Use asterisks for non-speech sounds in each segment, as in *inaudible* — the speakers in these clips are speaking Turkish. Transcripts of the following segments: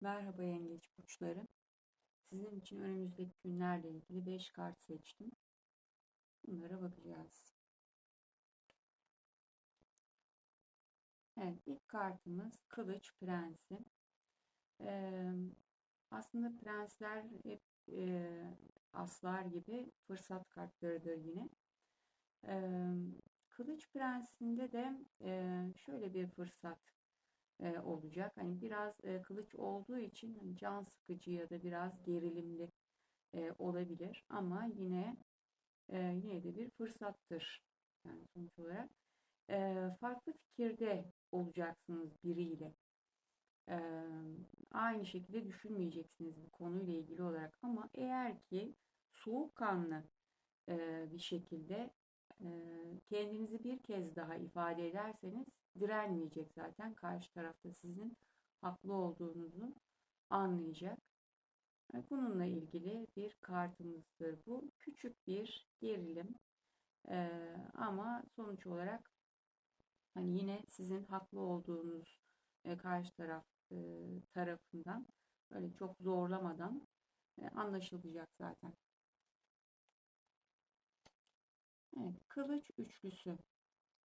Merhaba yengeç burçları. Sizin için önümüzdeki günlerle ilgili 5 kart seçtim. Bunlara bakacağız. Evet, ilk kartımız Kılıç Prensi. Ee, aslında prensler hep e, aslar gibi fırsat kartlarıdır yine. Ee, Kılıç Prensi'nde de e, şöyle bir fırsat e, olacak. Hani biraz e, kılıç olduğu için hani can sıkıcı ya da biraz gerilimli e, olabilir ama yine e, yine de bir fırsattır. Yani sonuç olarak e, farklı fikirde olacaksınız biriyle. E, aynı şekilde düşünmeyeceksiniz bu konuyla ilgili olarak ama eğer ki soğukkanlı e, bir şekilde kendinizi bir kez daha ifade ederseniz direnmeyecek zaten. Karşı tarafta sizin haklı olduğunuzu anlayacak. Bununla ilgili bir kartımızdır bu. Küçük bir gerilim ama sonuç olarak hani yine sizin haklı olduğunuz karşı taraf tarafından böyle çok zorlamadan anlaşılacak zaten. Evet, kılıç üçlüsü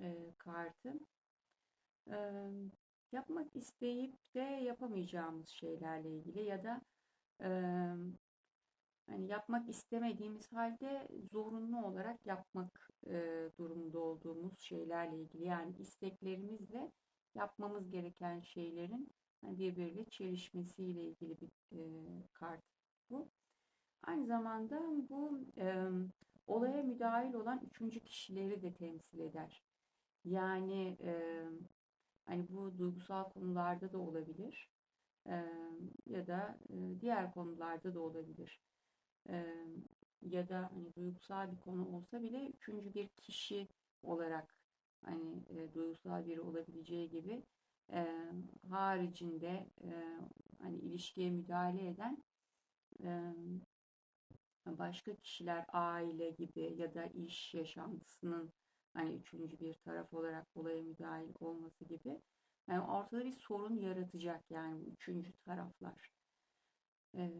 e, kartı e, yapmak isteyip de yapamayacağımız şeylerle ilgili ya da e, hani yapmak istemediğimiz halde zorunlu olarak yapmak e, durumunda olduğumuz şeylerle ilgili yani isteklerimizle yapmamız gereken şeylerin hani birbiriyle çelişmesiyle ilgili bir e, kart bu. Aynı zamanda bu e, olaya müdahil olan üçüncü kişileri de temsil eder. Yani e, Hani bu duygusal konularda da olabilir. E, ya da e, diğer konularda da olabilir. E, ya da hani duygusal bir konu olsa bile üçüncü bir kişi olarak hani e, duygusal biri olabileceği gibi e, haricinde e, hani ilişkiye müdahale eden başka kişiler aile gibi ya da iş yaşantısının hani üçüncü bir taraf olarak olaya müdahil olması gibi yani ortada bir sorun yaratacak yani bu üçüncü taraflar. Ee,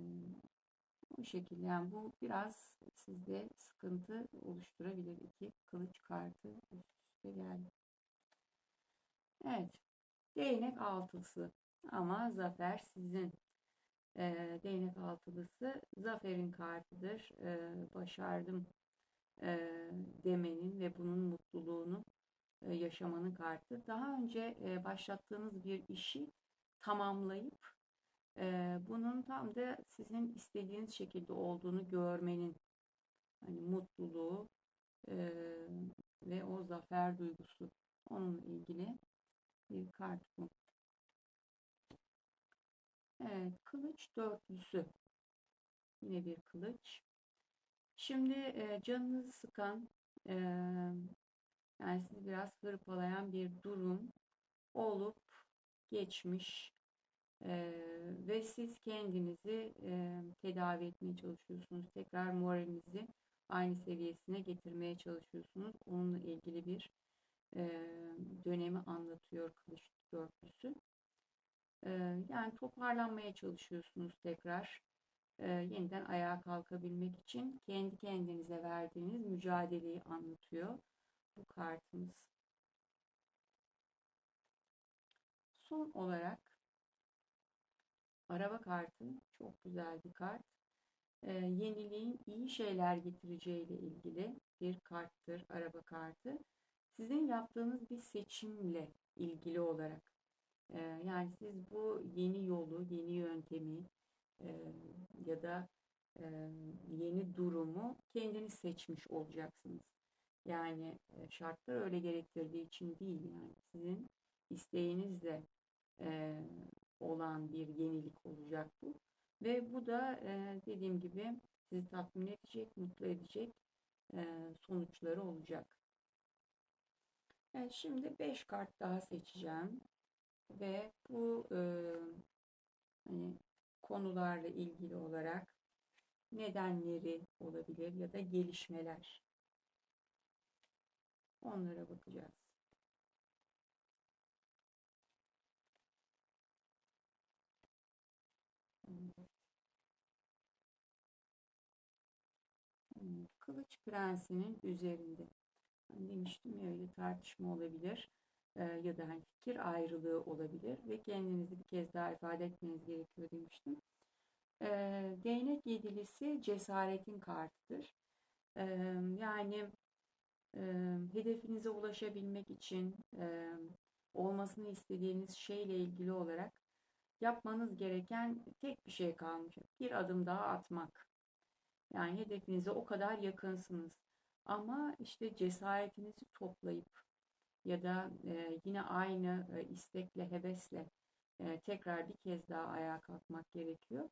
o şekilde yani bu biraz sizde sıkıntı oluşturabilir. iki kılıç kartı üst üste geldi. Evet. Değnek altısı ama zafer sizin. Ee, değnek altılısı zaferin kartıdır. Ee, başardım e, demenin ve bunun mutluluğunu e, yaşamanın kartı. Daha önce e, başlattığınız bir işi tamamlayıp e, bunun tam da sizin istediğiniz şekilde olduğunu görmenin hani mutluluğu e, ve o zafer duygusu onunla ilgili bir kart bu. Evet, kılıç dörtlüsü. Yine bir kılıç. Şimdi e, canınızı sıkan, e, yani sizi biraz hırpalayan bir durum olup geçmiş e, ve siz kendinizi e, tedavi etmeye çalışıyorsunuz. Tekrar moralinizi aynı seviyesine getirmeye çalışıyorsunuz. Onunla ilgili bir e, dönemi anlatıyor Kılıç Dörtlüsü. Yani toparlanmaya çalışıyorsunuz tekrar yeniden ayağa kalkabilmek için kendi kendinize verdiğiniz mücadeleyi anlatıyor bu kartımız. Son olarak araba kartı çok güzel bir kart. E, yeniliğin iyi şeyler getireceği ile ilgili bir karttır araba kartı. Sizin yaptığınız bir seçimle ilgili olarak yani siz bu yeni yolu, yeni yöntemi, ya da yeni durumu kendiniz seçmiş olacaksınız. Yani şartlar öyle gerektirdiği için değil yani sizin isteğinizle olan bir yenilik olacak bu. Ve bu da dediğim gibi sizi tatmin edecek, mutlu edecek sonuçları olacak. Evet, şimdi 5 kart daha seçeceğim. Ve bu e, hani konularla ilgili olarak nedenleri olabilir ya da gelişmeler. Onlara bakacağız. Kılıç prensinin üzerinde. Hani demiştim ya öyle tartışma olabilir ya da hani fikir ayrılığı olabilir ve kendinizi bir kez daha ifade etmeniz gerekiyor demiştim. E, değnek yedilisi cesaretin kartıdır. E, yani e, hedefinize ulaşabilmek için e, olmasını istediğiniz şeyle ilgili olarak yapmanız gereken tek bir şey kalmış. Bir adım daha atmak. Yani hedefinize o kadar yakınsınız. Ama işte cesaretinizi toplayıp ya da e, yine aynı e, istekle, hevesle e, tekrar bir kez daha ayağa kalkmak gerekiyor.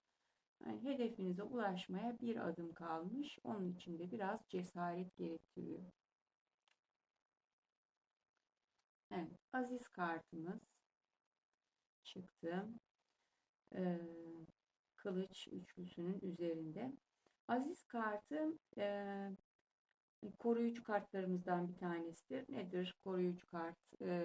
Yani hedefinize ulaşmaya bir adım kalmış. Onun için de biraz cesaret gerektiriyor. Evet, aziz kartımız çıktı. Ee, kılıç üçlüsünün üzerinde. Aziz kartı e, koruyucu kartlarımızdan bir tanesidir. Nedir koruyucu kart? E,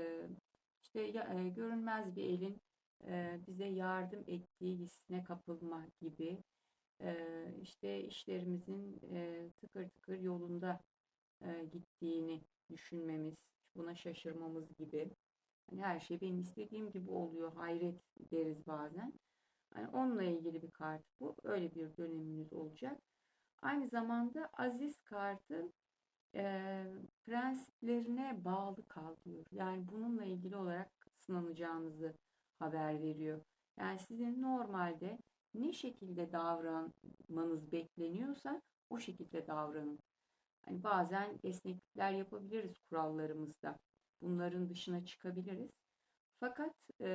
işte e, görünmez bir elin e, bize yardım ettiği hissine kapılma gibi. E, işte işlerimizin e, tıkır tıkır yolunda e, gittiğini düşünmemiz, buna şaşırmamız gibi. Hani her şey benim istediğim gibi oluyor, hayret deriz bazen. Yani onunla ilgili bir kart bu. Öyle bir döneminiz olacak. Aynı zamanda aziz kartı e, prensiplerine bağlı kal diyor. Yani bununla ilgili olarak sınanacağınızı haber veriyor. Yani sizin normalde ne şekilde davranmanız bekleniyorsa o şekilde davranın. Hani bazen esneklikler yapabiliriz kurallarımızda. Bunların dışına çıkabiliriz. Fakat e,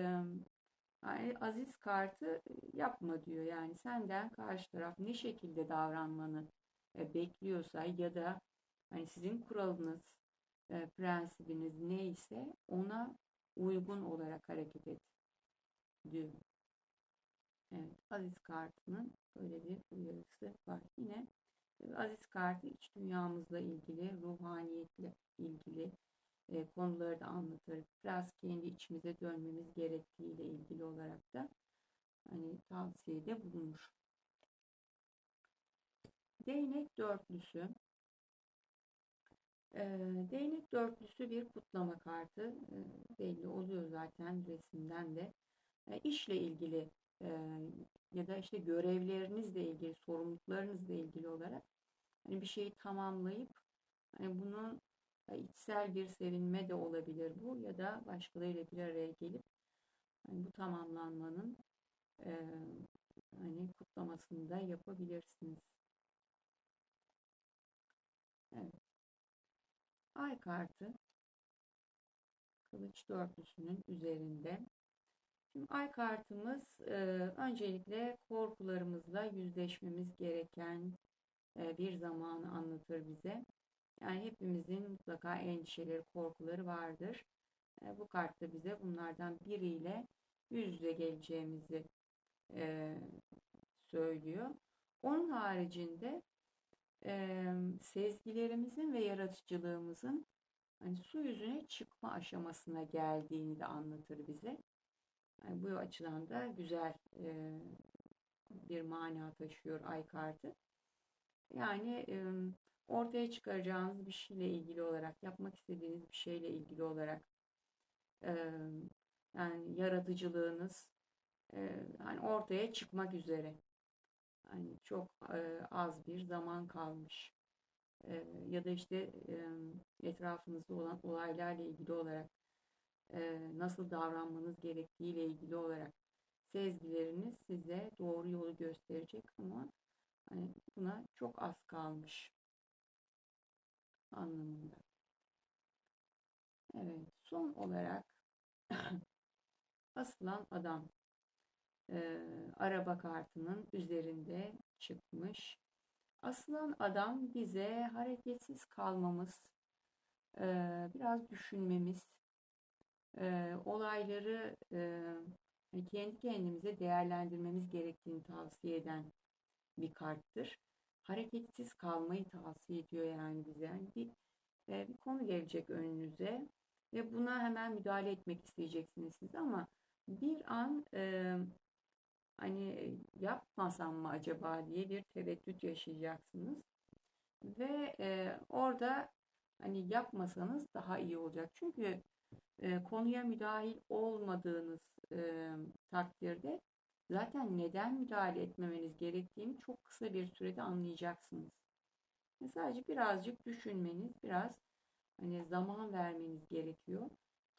yani aziz kartı yapma diyor. Yani senden karşı taraf ne şekilde davranmanı e, bekliyorsa ya da hani sizin kuralınız, e, prensibiniz neyse ona uygun olarak hareket et diyor. Evet, aziz kartının böyle bir uyarısı var. Yine aziz kartı iç dünyamızla ilgili, ruhaniyetle ilgili e, konuları da anlatır. Biraz kendi içimize dönmemiz gerektiğiyle ilgili olarak da hani tavsiyede bulunur. Değnek dörtlüsü. E, değnek dörtlüsü bir kutlama kartı. E, belli oluyor zaten resimden de. E, işle ilgili e, ya da işte görevlerinizle ilgili, sorumluluklarınızla ilgili olarak hani bir şeyi tamamlayıp hani bunun içsel bir sevinme de olabilir bu ya da başkalarıyla bir araya gelip hani bu tamamlanmanın e, hani kutlamasını da yapabilirsiniz. Evet. Ay kartı kılıç dörtlüsünün üzerinde. Şimdi ay kartımız e, öncelikle korkularımızla yüzleşmemiz gereken e, bir zamanı anlatır bize. Yani hepimizin mutlaka endişeleri, korkuları vardır. E, bu kart da bize bunlardan biriyle yüz yüze geleceğimizi e, söylüyor. Onun haricinde e, sezgilerimizin ve yaratıcılığımızın hani su yüzüne çıkma aşamasına geldiğini de anlatır bize. Yani bu açıdan da güzel e, bir mana taşıyor ay kartı. Yani e, ortaya çıkaracağınız bir şeyle ilgili olarak, yapmak istediğiniz bir şeyle ilgili olarak e, yani yaratıcılığınız e, hani ortaya çıkmak üzere. Hani çok e, az bir zaman kalmış. E, ya da işte e, etrafınızda olan olaylarla ilgili olarak e, nasıl davranmanız gerektiğiyle ilgili olarak sezgileriniz size doğru yolu gösterecek ama hani buna çok az kalmış anlamında. Evet, son olarak *laughs* asılan adam e, araba kartının üzerinde çıkmış. Asılan adam bize hareketsiz kalmamız, e, biraz düşünmemiz, e, olayları e, kendi kendimize değerlendirmemiz gerektiğini tavsiye eden bir karttır hareketsiz kalmayı tavsiye ediyor yani bize. Yani bir, e, bir konu gelecek önünüze ve buna hemen müdahale etmek isteyeceksiniz siz ama bir an e, hani e, yapmasam mı acaba diye bir tereddüt yaşayacaksınız. Ve e, orada hani yapmasanız daha iyi olacak. Çünkü e, konuya müdahil olmadığınız e, takdirde zaten neden müdahale etmemeniz gerektiğini çok kısa bir sürede anlayacaksınız. E, sadece birazcık düşünmeniz, biraz hani zaman vermeniz gerekiyor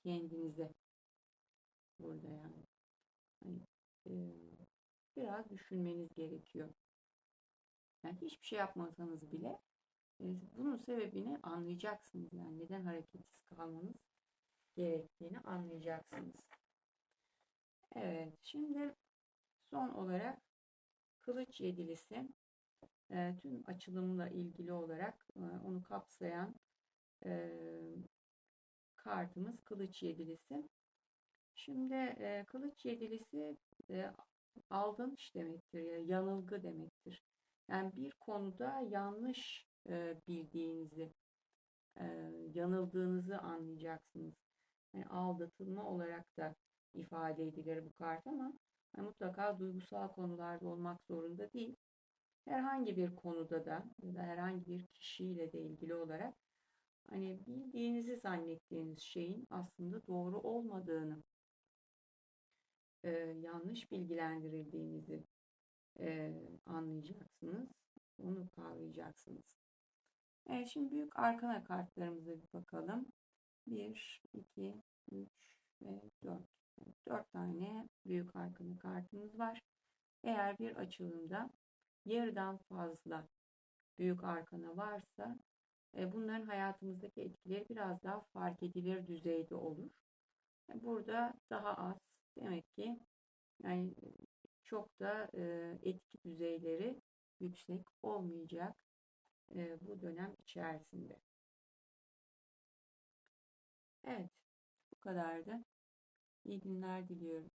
kendinize. Burada yani. Hani, e, biraz düşünmeniz gerekiyor. Yani hiçbir şey yapmasanız bile e, bunun sebebini anlayacaksınız. Yani neden hareketsiz kalmanız gerektiğini anlayacaksınız. Evet, şimdi son olarak kılıç yedilisi e, tüm açılımla ilgili olarak e, onu kapsayan kartımız kılıç yedilisi. Şimdi kılıç yedilisi aldanış demektir ya yanılgı demektir. Yani bir konuda yanlış e, bildiğinizi, e, yanıldığınızı anlayacaksınız. Yani aldatılma olarak da ifade edilir bu kart ama yani mutlaka duygusal konularda olmak zorunda değil. Herhangi bir konuda da ya da herhangi bir kişiyle de ilgili olarak hani bildiğinizi zannettiğiniz şeyin aslında doğru olmadığını, e, yanlış bilgilendirildiğinizi e, anlayacaksınız. Onu kavrayacaksınız. Evet, şimdi büyük arkana kartlarımıza bir bakalım. 1, 2, 3 ve 4. Evet, 4 tane büyük arkana kartımız var. Eğer bir açılımda yarıdan fazla büyük arkana varsa e, bunların hayatımızdaki etkileri biraz daha fark edilir düzeyde olur. E, burada daha az demek ki yani çok da e, etki düzeyleri yüksek olmayacak bu dönem içerisinde. Evet, bu kadardı. İyi günler diliyorum.